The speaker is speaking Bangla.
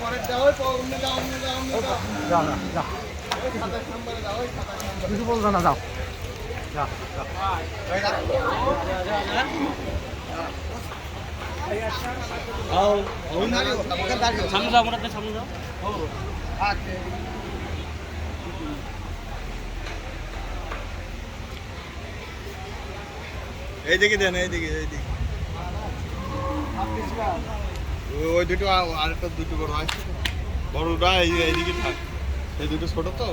পরে যাও অন্য যাও অন্য যাও অন্য যাও না না কিছু বলছো না যাও। সামনে যাও মোটাতে সামনে যাও। এইদিকে দেন এইদিকে এইদিকে ওই- ওই দুটো আর- আরেকটা দুটো বড় আছে বড়টা এই এইদিকে থাক। এই দুটো ছোট তো।